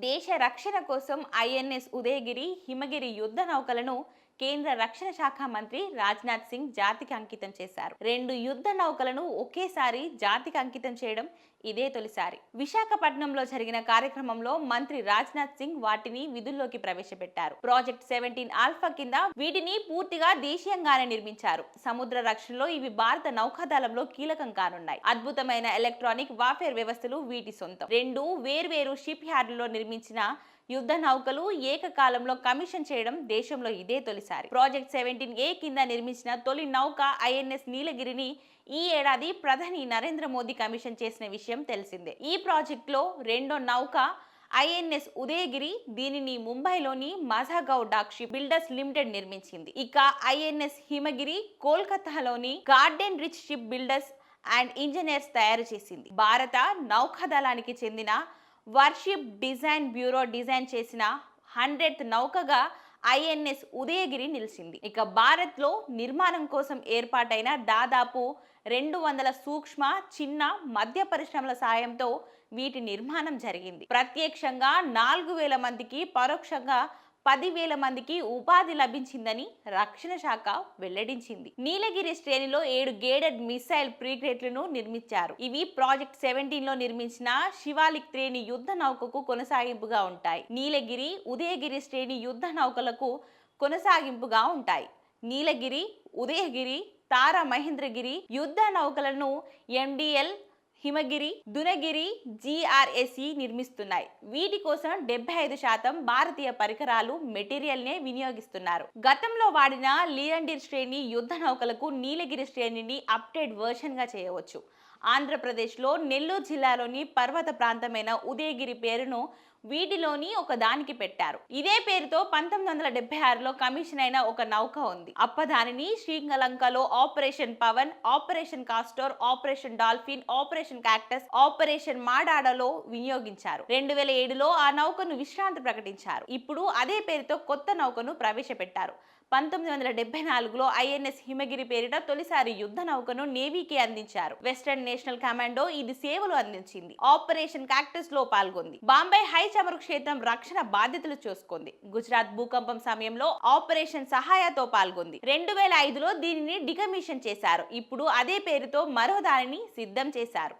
దేశ రక్షణ కోసం ఐఎన్ఎస్ ఉదయగిరి హిమగిరి యుద్ధ నౌకలను కేంద్ర రక్షణ శాఖ మంత్రి రాజ్నాథ్ సింగ్ జాతికి అంకితం చేశారు. రెండు యుద్ధ నౌకలను ఒకేసారి జాతికి అంకితం చేయడం ఇదే తొలిసారి. విశాఖపట్నంలో జరిగిన కార్యక్రమంలో మంత్రి రాజ్నాథ్ సింగ్ వాటిని విధుల్లోకి ప్రవేశపెట్టారు. ప్రాజెక్ట్ సెవెంటీన్ ఆల్ఫా కింద వీటిని పూర్తిగా దేశీయంగానే నిర్మించారు. సముద్ర రక్షణలో ఇవి భారత నౌకాదళంలో కీలకం కానున్నాయి. అద్భుతమైన ఎలక్ట్రానిక్ వాఫేర్ వ్యవస్థలు వీటి సొంతం. రెండు వేర్వేరు షిప్ యార్డుల్లో నిర్మించిన యుద్ధ నౌకలు ఏకకాలంలో కమిషన్ చేయడం దేశంలో ఇదే తొలిసారి. ప్రాజెక్ట్ సెవెంటీన్ ఏ కింద నిర్మించిన తొలి నౌక ఐఎన్ఎస్ నీలగిరిని ఈ ఏడాది ప్రధాని నరేంద్ర మోదీ కమిషన్ చేసిన విషయం తెలిసిందే. ఈ ప్రాజెక్టులో రెండో నౌక ఐఎన్ఎస్ ఉదయగిరి దీనిని ముంబైలోని మజాగౌ డాక్షి షిప్ బిల్డర్స్ లిమిటెడ్ నిర్మించింది. ఇక ఐఎన్ఎస్ హిమగిరి కోల్కతాలోని garden reach ship builders and engineers తయారు చేసింది. భారత నౌకాదళానికి చెందిన వర్షిప్ డిజైన్ బ్యూరో డిజైన్ చేసిన హండ్రెడ్ నౌకగా ఐఎన్ఎస్ ఉదయగిరి నిలిచింది. ఇక భారత్లో నిర్మాణం కోసం ఏర్పాటైన దాదాపు రెండు వందల సూక్ష్మ చిన్న మధ్య పరిశ్రమల సాయంతో వీటి నిర్మాణం జరిగింది. ప్రత్యక్షంగా నాలుగు వేల మందికి పరోక్షంగా పదివేల మందికి ఉపాధి లభించిందని రక్షణ శాఖ వెల్లడించింది. నీలగిరి శ్రేణిలో ఏడు గేడెడ్ మిసైల్ ప్రీగ్రేట్లను నిర్మించారు. ఇవి ప్రాజెక్ట్ సెవెంటీన్లో నిర్మించిన శివాలిక్ శ్రేణి యుద్ధ నౌకకు కొనసాగింపుగా ఉంటాయి. నీలగిరి ఉదయగిరి శ్రేణి యుద్ధ నౌకలకు కొనసాగింపుగా ఉంటాయి. నీలగిరి ఉదయగిరి తారా మహేంద్రగిరి యుద్ధ నౌకలను ఎండిఎల్ హిమగిరి దునగిరి జిఆర్ఎస్ఈ నిర్మిస్తున్నాయి. వీటి కోసం డెబ్బై ఐదు శాతం భారతీయ పరికరాలు మెటీరియల్ నే వినియోగిస్తున్నారు. గతంలో వాడిన లీరండిర్ శ్రేణి యుద్ధ నౌకలకు నీలగిరి శ్రేణిని అప్డేట్ వర్షన్గా చేయవచ్చు. ఆంధ్రప్రదేశ్లో నెల్లూరు జిల్లాలోని పర్వత ప్రాంతమైన ఉదయగిరి పేరును వీటిలోని ఒక దానికి పెట్టారు. ఇదే పేరుతో పంతొమ్మిది వందల డెబ్బై ఆరులో కమిషన్ అయిన ఒక నౌక ఉంది. అప్పదానిని శ్రీలంకలో operation Pawan operation castor operation dolphin operation cactus operation మాడాడలో వినియోగించారు. రెండు వేల ఏడులో ఆ నౌకను విశ్రాంతి ప్రకటించారు. ఇప్పుడు అదే పేరుతో కొత్త నౌకను ప్రవేశపెట్టారు. పంతొమ్మిది వందల డెబ్బై నాలుగులో ఐఎన్ఎస్ హిమగిరి పేరిట తొలిసారి యుద్ధ నౌకను నేవీకి అందించారు. వెస్టర్న్ నేషనల్ కమాండో ఇది సేవలు అందించింది. ఆపరేషన్ కాక్టస్లో పాల్గొంది. బాంబే హై చమురు క్షేత్రం రక్షణ బాధ్యతలు చూసుకుంది. గుజరాత్ భూకంపం సమయంలో ఆపరేషన్ సహాయతో పాల్గొంది. రెండు వేల ఐదులో దీనిని డికమిషన్ చేశారు. ఇప్పుడు అదే పేరుతో మరో దానిని సిద్ధం చేశారు.